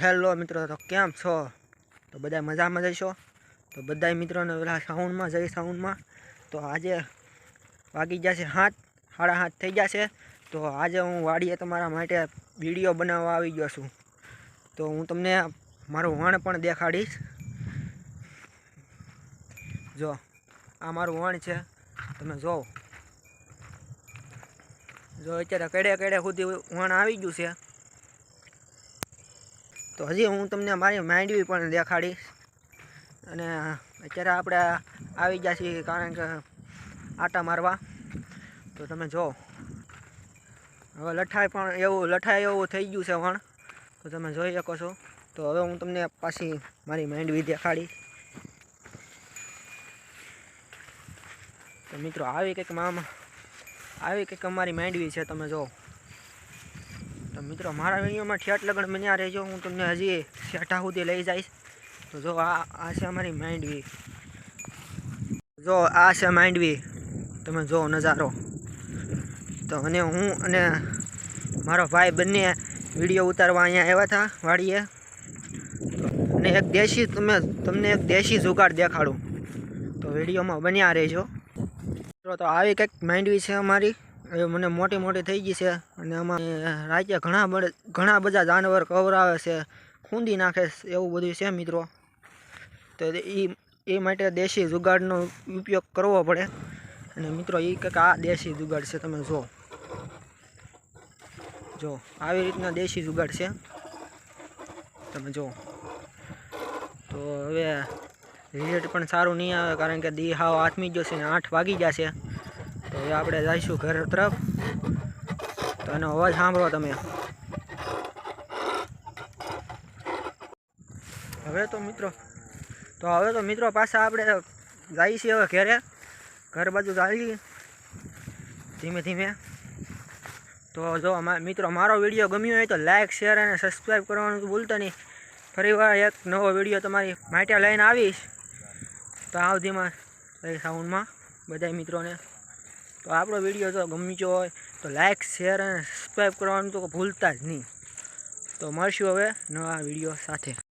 Hello મિત્રો, તો કેમ છો? તો બધા મજામાં જઈશો તો બધા મિત્રોને પેલા સાઉન્ડમાં જઈ સાઉન્ડમાં. તો આજે વાગી જશે હાથ સાડા હાથ થઈ જશે તો આજે હું વાડીએ તમારા માટે વીડિયો બનાવવા આવી ગયો છું. તો હું તમને મારું વણ પણ દેખાડીશ. જો, આ મારું વણ છે. તમે જો. જો, અત્યારે કડે કડે સુધી વણ આવી ગયું છે. તો હજી હું તમને મારી માંડવી પણ દેખાડીશ. અને અત્યારે આપણે આવી ગયા છીએ કારણ કે આટા મારવા. તો તમે જો, હવે લઠાઈ પણ એવું, લઠાઈ એવું થઈ ગયું છે વણ તો તમે જોઈ શકો છો. તો હવે હું તમને પાછી મારી માંડવી દેખાડીશ. તો મિત્રો, આવી કંઈક મામ આવી કંઈક અમારી માંડવી છે, તમે જો. મિત્રો, મારા વિડીયોમાં ઠેઠ લગ્ન બન્યા રહેજો. હું તમને હજી શેઠા સુધી લઈ જઈશ. તો જો, આ આ છે અમારી માંડવી. જો, આ છે માંડવી. તમે જો નજારો. તો અને હું અને મારો ભાઈ બંને વીડિયો ઉતારવા અહીંયા આવ્યા હતા, વાડીએ. અને એક દેશી તમે, તમને એક દેશી જુગાડ દેખાડું. તો વિડીયોમાં બન્યા રહેજો. તો આવી કંઈક માંડવી છે અમારી. એ મને મોટી મોટી થઈ ગઈ છે અને આમાં રાત્યા ઘણા બધા ઘણા બધા જાનવર કવરાવે છે, ખૂંદી નાખે એવું બધું છે મિત્રો. તો એ એ માટે દેશી જુગાડનો ઉપયોગ કરવો પડે. અને મિત્રો એ કંઈક આ દેશી જુગાડ છે, તમે જો જો, આવી રીતના દેશી જુગાડ છે. તમે જો તો હવે રિઝલ્ટ પણ સારું નહીં આવે, કારણ કે દી હાવ આથમી જશે ને આઠ વાગી જશે તો હવે આપણે જઈશું ઘર તરફ. તો એનો અવાજ સાંભળો તમે. હવે તો મિત્રો, તો હવે તો મિત્રો પાછા આપણે જઈએ છીએ હવે ઘરે. ઘર બાજુ ચાલી. ધીમે ધીમે. તો જો મિત્રો, મારો વીડિયો ગમ્યો હોય તો લાઇક શેર અને સબસ્ક્રાઈબ કરવાનું ભૂલતો નહીં. ફરીવાર એક નવો વીડિયો તમારી માટે લઈને આવીશ. તો આવધીમાં સાઉન્ડમાં બધા મિત્રોને. તો આપણો વીડિયો જો ગમ્યો હોય તો લાઇક શેર અને સબસ્ક્રાઈબ કરવાનું તો ભૂલતા જ નહીં. તો મળશું હવે નવા વીડિયો સાથે.